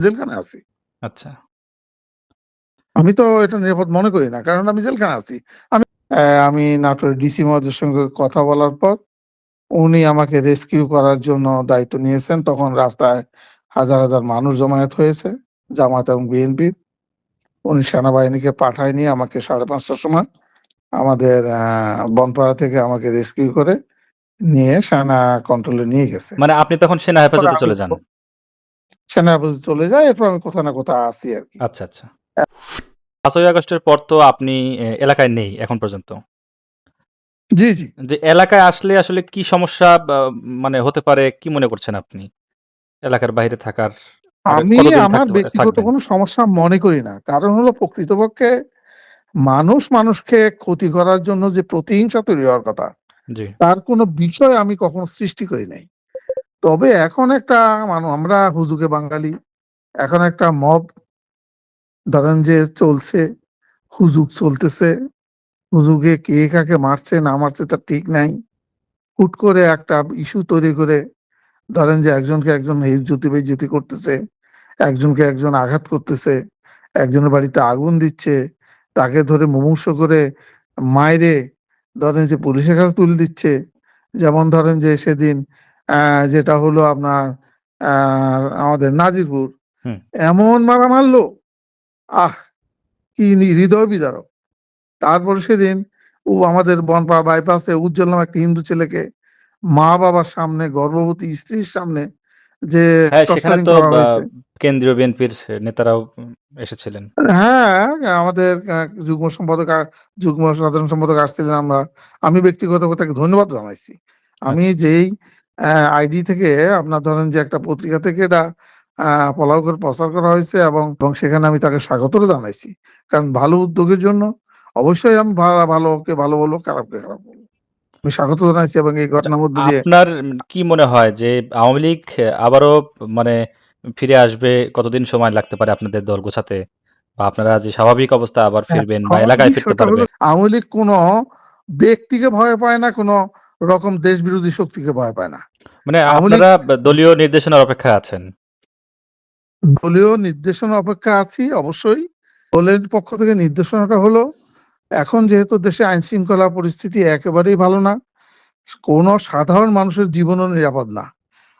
জেলখানায় আছি। আচ্ছা। আমি তো এটা নিরাপদ মনে করি না। কারণ আমি জেলখানায় আছি। আমি আমি নাটোরের ডিসি মহোদয়ের সঙ্গে কথা বলার পর উনি আমাকে রেস্কিউ করার জন্য দায়িত্ব নিয়েছেন। তখন রাস্তায় হাজার, হাজার মানুষ জমায়েত হয়েছে জামাত এবং বিএনপির। উনি সেনাবাহিনীকে পাঠায় নিয়ে আমাকে সাড়ে পাঁচটার সময় আমাদের বনপাড়া থেকে আমাকে রেস্কিউ করে নিয়ে সেনা কন্ট্রোলে নিয়ে গেছে। মানে আপনি তখন সেনা হেফাজতে চলে যান? সেনা চলে যাই। এরপর আমি কোথাও না কোথাও আছি আরকি। আচ্ছা, আচ্ছা। ৫ই আগস্টের পর তো আপনি এলাকায় নেই এখন পর্যন্ত। জি, জি। যে এলাকায় আসলে আসলে কি সমস্যা মানে হতে পারে কি মনে করছেন আপনি? এলাকার বাইরে থাকার আমি আমার ব্যক্তিগত? কোনো সমস্যা মনে করি না। কারণ হলো প্রকৃতপক্ষে মানুষ মানুষকে ক্ষতি করার জন্য যে প্রতিহিংসা তৈরি হওয়ার কথা, জি। তার কোনো বিষয় আমি কখনো সৃষ্টি করি নাই। তবে এখন একটা আমরা হুজুকে বাঙালি। এখন একটা মব ধরেন যে চলছে, হুজুক চলতেছে। হুজুকে কে কাকে মারছে না মারছে তার ঠিক নাই। হুট করে একটা ইস্যু তৈরি করে ধরেন যে একজনকে একজন ইজ্জতি-বেইজ্জতি করতেছে। একজনকে একজন আঘাত করতেছে। একজনের বাড়িতে আগুন দিচ্ছে। তাকে ধরে মুমূর্ষু করে মাইরে ধরেন যে পুলিশের কাছে তুলে দিচ্ছে। যেমন ধরেন যে সেদিন যেটা হলো আপনার আমাদের নাজিরপুর। এমন মারা মারলো! আহ! কি হৃদয় বিদারক। তারপর সেদিন ও আমাদের বনপাড়া বাইপাসে উজ্জ্বল নামে একটা হিন্দু ছেলেকে মা-বাবার সামনে গর্ভবতী স্ত্রীর সামনে যে হ্যাঁ। কেন্দ্রীয় বিএনপির নেতারাও এসেছিলেন। হ্যাঁ, আমাদের যুগ্ম সম্পাদক যুগ্ম সাধারণ সম্পাদক আসছিলেন আমরা। আমি ব্যক্তিগত তাকে ধন্যবাদ জানাইছি। আমি আচ্ছা। যেই আইডি থেকে আপনার ধরেন যে একটা পত্রিকা থেকে এটা আ ফলাও করে প্রচার করা হয়েছে এবং, এবং সেখানে আমি তাকে স্বাগত জানাইছি। কারণ ভালো উদ্যোগের জন্য অবশ্যই আমি ভালোকে ভালো বলব, খারাপকে খারাপ বলব। আমি স্বাগত জানাইছি এবং এই আচ্ছা, ঘটনার মধ্যে দিয়ে আপনার কি মনে হয় যে আওয়ামী লীগ আবারও মানে ফিরে আসবে কতদিন সময় লাগতে পারে আপনাদের দল গোছাতে? বা আপনারা যে স্বাভাবিক অবস্থায় আবার ফিরবেন বা এলাকায় ফিরতে বিষয়টা হলো পারবে? আওয়ামী লীগ কোনো ব্যক্তিকে ভয় পায় না, কোনো রকম দেশ বিরোধী শক্তিকে ভয় পায় না। মানে আপনারা দলীয় নির্দেশনার অপেক্ষায় আছেন। দলীয় নির্দেশনা অপেক্ষায় আছি অবশ্যই। দলের পক্ষ থেকে নির্দেশনাটা হলো এখন যেহেতু দেশে আইনশৃঙ্খলা পরিস্থিতি একেবারেই ভালো না। কোনো সাধারণ মানুষের জীবনও নিরাপদ না।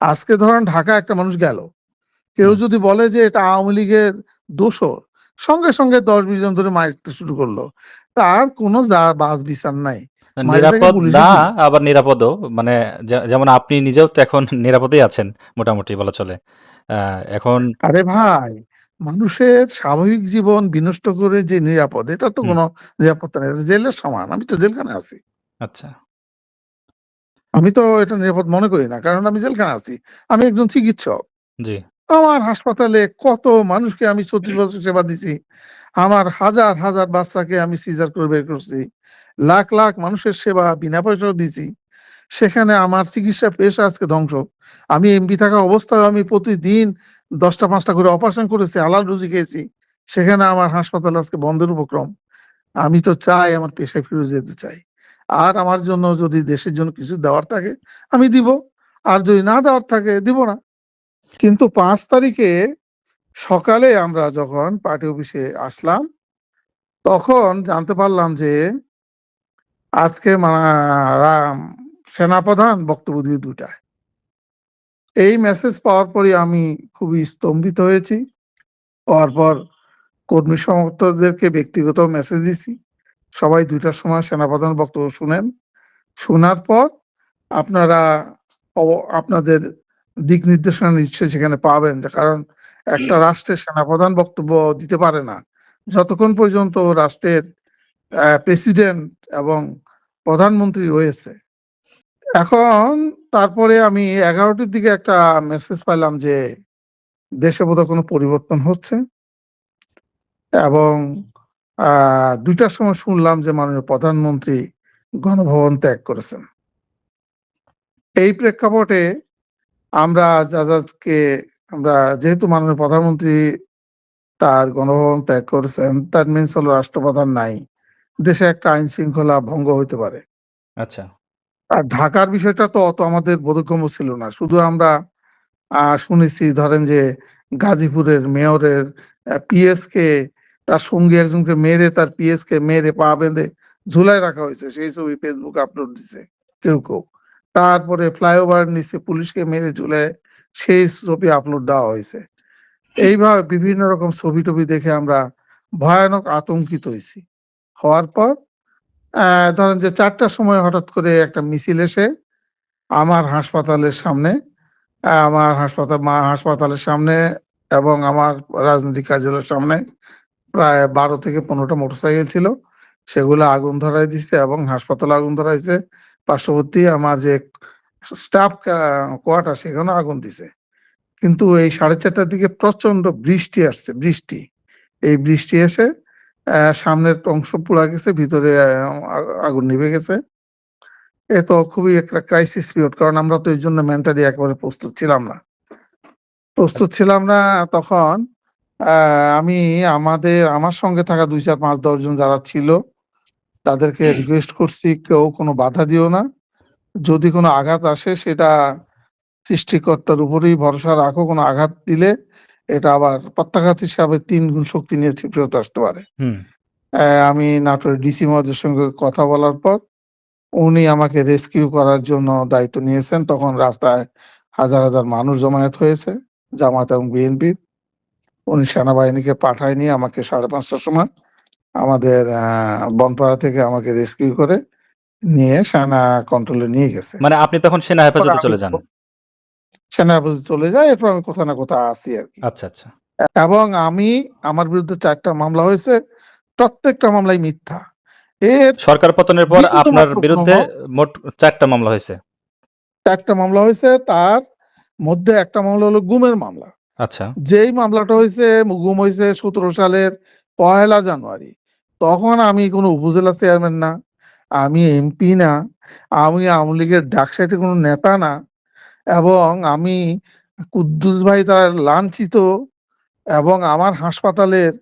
আজকে ধরেন ঢাকা একটা মানুষ গেল। কেউ যদি বলে যে এটা আওয়ামী লীগের দোসর, সঙ্গে, সঙ্গে ১০-২০ জন ধরে মারতে শুরু করল। তার কোনো যা বাছ-বিচার নাই। তাকে নিরাপদ না আবার নিরাপদও। মানে যেমন আপনি নিজেও তো এখন নিরাপদেই আছেন মোটামুটি বলা চলে। এখন আরে ভাই, মানুষের স্বাভাবিক জীবন বিনষ্ট করে যে নিরাপদ, এটা তো কোনো নিরাপত্তা নেই জেলের সমান। আমি তো জেলখানায় আছি। আচ্ছা। আমি তো এটা নিরাপদ মনে করি না। কারণ আমি জেলখানায় আছি। আমি একজন চিকিৎসক। জি। আমার হাসপাতালে কত মানুষকে আমি ৩৬ বছর সেবা দিছি। আমার হাজার, হাজার বাচ্চাকে আমি সিজার করে বের করছি। লাখ, লাখ মানুষের সেবা বিনা পয়সায় দিছি। সেখানে আমার চিকিৎসা পেশা আজকে ধ্বংস। আমি এমপি থাকা অবস্থায় আমি প্রতিদিন দশটা পাঁচটা করে অপারেশন করেছি, হালাল রুজি খেয়েছি। সেখানে আমার হাসপাতাল আজকে বন্ধের উপক্রম। আমি তো চাই আমার পেশায় ফিরে যেতে চাই। আর আমার জন্য যদি দেশের জন্য কিছু দেওয়ার থাকে আমি দিব। আর যদি না দেওয়ার থাকে দিব না। কিন্তু পাঁচ তারিখে সকালে আমরা যখন পার্টি অফিসে আসলাম, তখন জানতে পারলাম যে আজকে সেনাপ্রধান বক্তব্য দিবে ২ টায়। এই মেসেজ পাওয়ার পরই আমি খুবই স্তম্ভিত হয়েছি। পাওয়ার পর কর্মী সমর্থকদেরকে ব্যক্তিগত মেসেজ দিছি। সবাই ২ টার সময় সেনাপ্রধান বক্তব্য শুনেন। শোনার পর আপনারা আপনাদের দিক নির্দেশনা নিশ্চয়ই সেখানে পাবেন। যে কারণ একটা রাষ্ট্রের সেনাপ্রধান বক্তব্য দিতে পারে না। যতক্ষণ পর্যন্ত রাষ্ট্রের প্রেসিডেন্ট এবং প্রধানমন্ত্রী রয়েছে। এখন তারপরে আমি ১১ টির দিকে একটা মেসেজ পাইলাম যে দেশে বোধহয় কোনো পরিবর্তন হচ্ছে। এবং ২ সময় শুনলাম যে মাননীয় প্রধানমন্ত্রী গণভবন ত্যাগ করেছেন। এই প্রেক্ষাপটে আমরা জাজাজকে আমরা যেহেতু মাননীয় প্রধানমন্ত্রী তার গণভবন ত্যাগ করেছেন, তার মিনস হলো রাষ্ট্রপ্রধান নাই। দেশে একটা আইন শৃঙ্খলা ভঙ্গ হইতে পারে। আচ্ছা। আর ঢাকার বিষয়টা তো অত আমাদের বোধগম্য ছিল না। শুধু আমরা শুনেছি ধরেন যে গাজীপুরের মেয়রের পিএস কে তার সঙ্গী একজনকে মেরে তার পিএস কে মেরে পা বেঁধে ঝুলাই রাখা হয়েছে সেই ছবি ফেসবুকে আপলোড দিছে কেউ কেউ তারপরে ফ্লাইওভার নিচে পুলিশকে মেরে ঝুলে সেই ছবি আপলোড দেওয়া হয়েছে। এইভাবে বিভিন্ন রকম ছবি টবি দেখে আমরা ভয়ানক আতঙ্কিত হয়েছি। হওয়ার পর ধরেন যে চারটার সময় হঠাৎ করে একটা মিছিল এসে আমার হাসপাতালের সামনে আমার হাসপাতাল, মা হাসপাতালের সামনে এবং আমার রাজনৈতিক কার্যালয়ের সামনে প্রায় বারো থেকে পনেরোটা মোটরসাইকেল ছিল। সেগুলো আগুন ধরাই দিছে এবং হাসপাতালে আগুন ধরাইছে। পার্শ্ববর্তী আমার যে স্টাফ কোয়ার্টার সেখানে আগুন দিছে। কিন্তু এই সাড়ে চারটার দিকে প্রচণ্ড বৃষ্টি আসছে, বৃষ্টি। এই বৃষ্টি এসে সামনের অংশ পুড়া গেছে, ভিতরে আগুন নিভে গেছে। এ তো খুবই একটা ক্রাইসিস পিরিয়ড কারণ আমরা তো এই জন্য মেন্টালি একেবারে প্রস্তুত ছিলাম না। প্রস্তুত ছিলাম না তখন আমি আমাদের, আমার সঙ্গে থাকা দুই চার পাঁচ দশ জন যারা ছিল তাদেরকে রিকোয়েস্ট করছি কেউ কোনো বাধা দিও না। যদি কোনো আঘাত আসে সেটা সৃষ্টিকর্তার উপরেই ভরসা রাখো কোনো আঘাত দিলে এটা আবার প্রত্যাঘাত হিসাবে তিন গুণ শক্তি নিয়ে ফেরত আসতে পারে। হুম। আহ, আমি নাটোরের ডিসি মহোদয়ের সঙ্গে কথা বলার পর উনি আমাকে রেস্কিউ করার জন্য দায়িত্ব নিয়েছেন। তখন রাস্তায় হাজার হাজার মানুষ জমায়েত হয়েছে জামাত এবং বিএনপির উনি সেনাবাহিনীকে পাঠায়নি আমাকে সাড়ে পাঁচটার সময় আমাদের আহ, বনপাড়া থেকে আমাকে রেস্কিউ করে নিয়ে সেনা কন্ট্রোলে নিয়ে গেছে। মানে আপনি তখন সেনা হেফাজতে চলে যান? সেনা হেফাজতে চলে যায় এরপর আমি কোথাও না কোথাও আসি আর কি। আচ্ছা আচ্ছা। এবং আমি আমার বিরুদ্ধে চারটা মামলা হয়েছে প্রত্যেকটা মামলাই মিথ্যা। এর সরকার পতনের পর আপনার বিরুদ্ধে মোট চারটা মামলা হয়েছে? চারটা মামলা হয়েছে তার মধ্যে একটা মামলা হলো গুমের মামলা। আচ্ছা। যেই মামলাটা হয়েছে গুম হয়েছে সতেরো সালের পহেলা জানুয়ারি। তখন আমি কোনো উপজেলা চেয়ারম্যান না, আমি এমপি না, আমি আওয়ামী লীগের ডাকসাইটে কোনো নেতা না, এবং আমি কুদ্দুস ভাই তার লাঞ্ছিত, এবং আমার হাসপাতালের,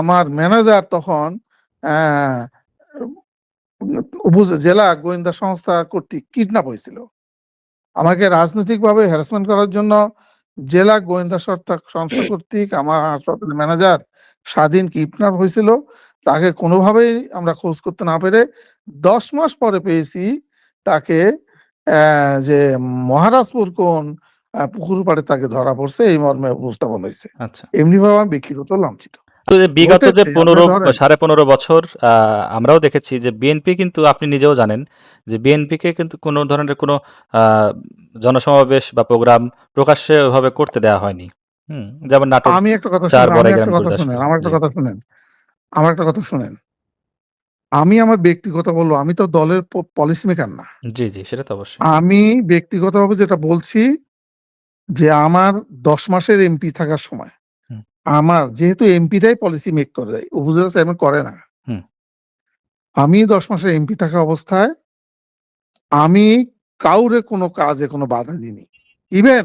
আমার ম্যানেজার তখন জেলা গোয়েন্দা সংস্থা কর্তৃক কিডন্যাপ হয়েছিল। আমাকে রাজনৈতিকভাবে হ্যারাসমেন্ট করার জন্য জেলা গোয়েন্দা সংস্থা কর্তৃক আমার হাসপাতালের ম্যানেজার স্বাধীন কিডন্যাপ হয়েছিল। তাকে কোনোভাবেই আমরা খোঁজ করতে না পেরে দশ মাস পরে পেয়েছি তাকে যে মহারাজপুর কোন পুকুর পাড়ে তাকে ধরা পড়ছে এই মর্মে উপস্থাপন হয়েছে। আচ্ছা। এমনি ভাবে আমি ব্যক্তিগত লাঞ্ছিত। বিগত যে পনেরো সাড়ে পনেরো বছর আহ, আমরাও দেখেছি যে বিএনপি কিন্তু আপনি নিজেও জানেন যে বিএনপি কে কিন্তু কোনো ধরনের কোনো আহ, জনসমাবেশ বা প্রোগ্রাম প্রকাশ্যে ওইভাবে করতে দেওয়া হয়নি। হুম যেমন নাটক আমি একটা কথা শুনেন আমার একটা কথা শুনেন। আমার একটা কথা শুনেন। আমি আমার ব্যক্তিগত বলব আমি তো দলের পলিসি মেকার না। জি জি সেটা তো অবশ্যই। আমি ব্যক্তিগতভাবে যেটা বলছি যে আমার দশ মাসের এমপি থাকার সময় আমার যেহেতু এমপিটাই পলিসি মেক করে দেয় উপজেলা চেয়ারম্যান করে না। আমি দশ মাসের এমপি থাকা অবস্থায় আমি কাউরে কোনো কাজে কোনো বাধা দিইনি। ইভেন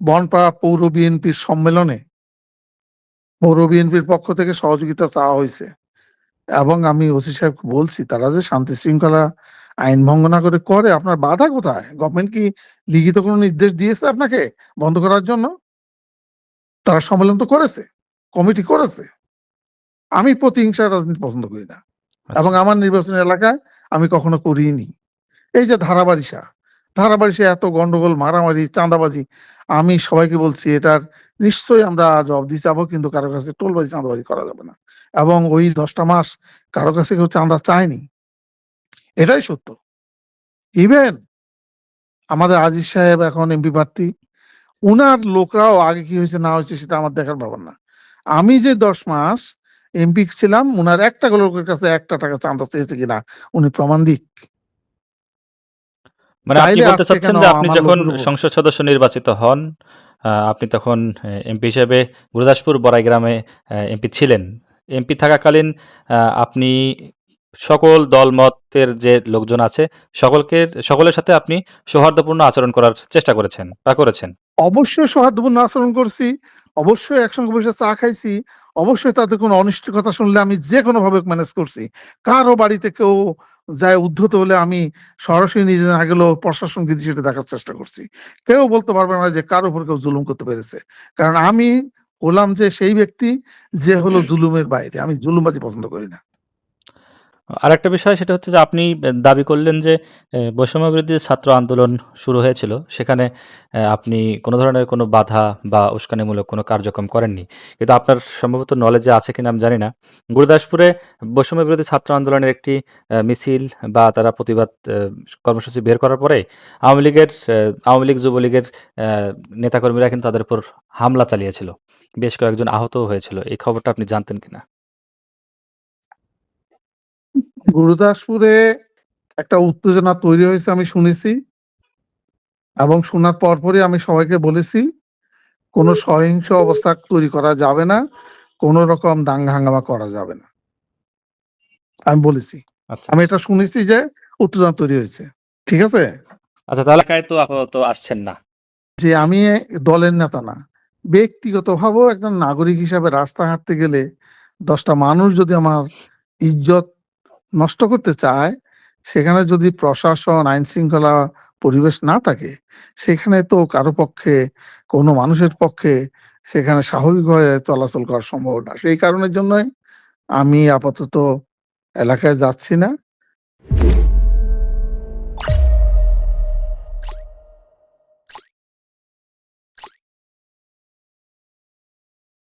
বনপাড়া পৌর বিএনপির সম্মেলনে পৌর বিএনপির পক্ষ থেকে সহযোগিতা চাওয়া হয়েছে। এবং আমি ওসি সাহেবকে বলছি তারা যে শান্তি শৃঙ্খলা আইন ভঙ্গ না করে করে আপনার বাধা কোথায়? গভর্নমেন্ট কি লিখিত কোনো নির্দেশ দিয়েছে আপনাকে বন্ধ করার জন্য? তারা সম্মেলন তো করেছে কমিটি করেছে। আমি প্রতিহিংসা রাজনীতি পছন্দ করি না। আচ্ছা। এবং আমার নির্বাচনী এলাকায় আমি কখনো করিনি। এই যে ধারাবাড়িসা ধারাবাড়িসা এত গন্ডগোল, মারামারি, চাঁদাবাজি, আমি সবাইকে বলছি এটার নিশ্চয়ই আমরা জবাব দিয়ে যাব, কিন্তু কারও কাছে টোলবাজি, চাঁদাবাজি করা যাবে না। এবং ওই দশটা মাস কারও কাছে কেউ চাঁদা চায়নি। এটাই সত্য। ইভেন আমাদের আজিজ সাহেব এখন এমপি প্রার্থী, উনার লোকরাও আগে কি হয়েছে, না হয়েছে, সেটা আমার দেখার ব্যাপার না। আমি যে দশ মাস এমপি ছিলাম, উনার একটা লোকের কাছে একটা টাকা চাঁদা চেয়েছে কিনা, উনি প্রমাণ দিক। মানে আপনি বলতে চাচ্ছেন যে আপনি যখন সংসদ সদস্য নির্বাচিত হন আপনি তখন এমপি হিসেবে গুরুদাসপুর বড়াইগ্রামে এমপি ছিলেন। এমপি থাকাকালীন আপনি সকল দলমতের যে লোকজন আছে সকলকে সকলের সাথে আপনি সৌহার্দ্যপূর্ণ আচরণ করার চেষ্টা করেছেন বা করেছেন। অবশ্যই সৌহার্দ্যপূর্ণ আচরণ করছি অবশ্যই একসঙ্গে বসে চা খাইছি অবশ্যই তাদের কোনো অনিষ্ট কথা শুনলে আমি যে কোনোভাবে ম্যানেজ করছি। কারও বাড়িতে কেউ যায় উদ্ধত হলে আমি সরাসরি নিজে না গেলেও প্রশাসন গিয়ে সেটা দেখার চেষ্টা করছি। কেউ বলতে পারবে না যে কারও উপর কেউ জুলুম করতে পেরেছে। কারণ আমি হলাম যে সেই ব্যক্তি যে হলো জুলুমের বাইরে। আমি জুলুমবাজি পছন্দ করি না। আরেকটা বিষয় সেটা হচ্ছে যে আপনি দাবি করলেন যে বৈষম্য বিরোধী ছাত্র আন্দোলন শুরু হয়েছিল, সেখানে আপনি কোনো ধরনের কোনো বাধা বা উস্কানিমূলক কোনো কার্যক্রম করেননি। কিন্তু আপনার সম্ভবত নলেজে আছে কিনা আমি জানি না। গুরুদাসপুরে বৈষম্য বিরোধী ছাত্র আন্দোলনের একটি মিছিল বা তারা প্রতিবাদ কর্মসূচি বের করার পরে আওয়ামী লীগের আওয়ামী লীগ যুবলীগের নেতাকর্মীরা কিন্তু তাদের উপর হামলা চালিয়েছিল। বেশ কয়েকজন আহতও হয়েছিল। এই খবরটা আপনি জানতেন কিনা? গুরুদাসপুরে একটা উত্তেজনা তৈরি হয়েছে আমি শুনেছি। এবং শোনার পরপরই আমি সবাইকে বলেছি কোনো সহিংস অবস্থা তৈরি করা যাবে না কোনো রকম দাঙ্গা হাঙ্গামা করা যাবে না। আমি বলেছি। আচ্ছা। আমি এটা শুনেছি যে উত্তেজনা তৈরি হয়েছে। ঠিক আছে? আচ্ছা তাহলে তো আপাতত আসছেন না। যে আমি দলের নেতা না ব্যক্তিগতভাবেও একজন নাগরিক হিসাবে রাস্তা হাঁটতে গেলে দশটা মানুষ যদি আমার ইজ্জত নষ্ট করতে চায়, সেখানে যদি প্রশাসন আইন শৃঙ্খলা পরিবেশ না থাকে, সেখানে তো কারও পক্ষে, কোনো মানুষের পক্ষে সেখানে স্বাভাবিকভাবে চলাচল করা সম্ভব না। সেই কারণের জন্যই আমি আপাতত এলাকায় যাচ্ছি না।